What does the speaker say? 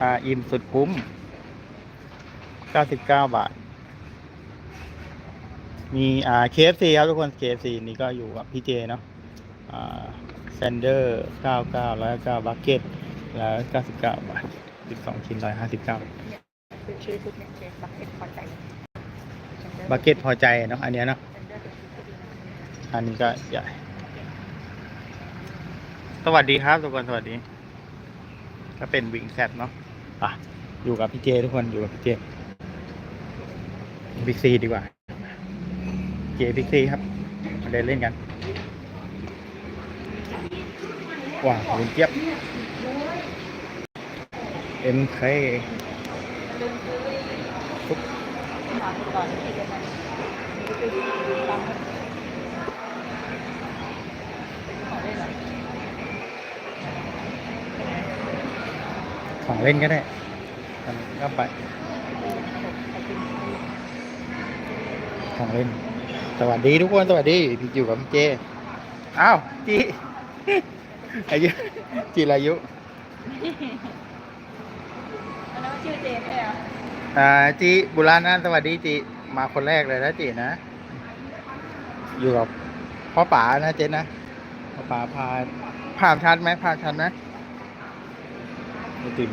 อ่าอิ่มสุดคุ้ม 99 บาท มีอ่า KFC ครับทุกคน KFC นี่ก็อยู่กับพี่เจเนาะอ่าแซนเดอร์ 99แล้วก็บักเก็ตแล้ว99 บาท 12 ชิ้น 159คือชื่อชุดเนี่ยเชฟบักเก็ตพอใจบักเก็ตพอใจเนาะอันเนี้ยเนาะเซนเดอร์เป็นชุดที่ดีนะอันนี้ก็ใหญ่สวัสดีครับทุกคนสวัสดี ก็เป็นวิงแซดเนาะ อะอยู่กับพี่เจทุกคนอยู่กับพี่เจบิ๊กซีดีกว่า เจบิ๊กซีครับมาเดินเล่นกันว้าวคุณเจี๊ยบ MK ลืมซื้อปุ๊บหาก่อนที่จะมานี่ก็คือตามขอได้หน่อย ของเล่นก็ได้ตอนนี้ก็ไป ของเล่น สวัสดีทุกคน สวัสดี พี่อยู่กับพี่เจ อ้าว จีอายุจีรายุอันนั้นชื่อเจแค่อ่าจีบุรานันท์สวัสดีจีมาคนแรกเลยนะจีนะ อยู่กับพ่อป๋านะเจนนะพ่อป๋าพาผ่านชันไหมผ่านชันไหม ไม่ติม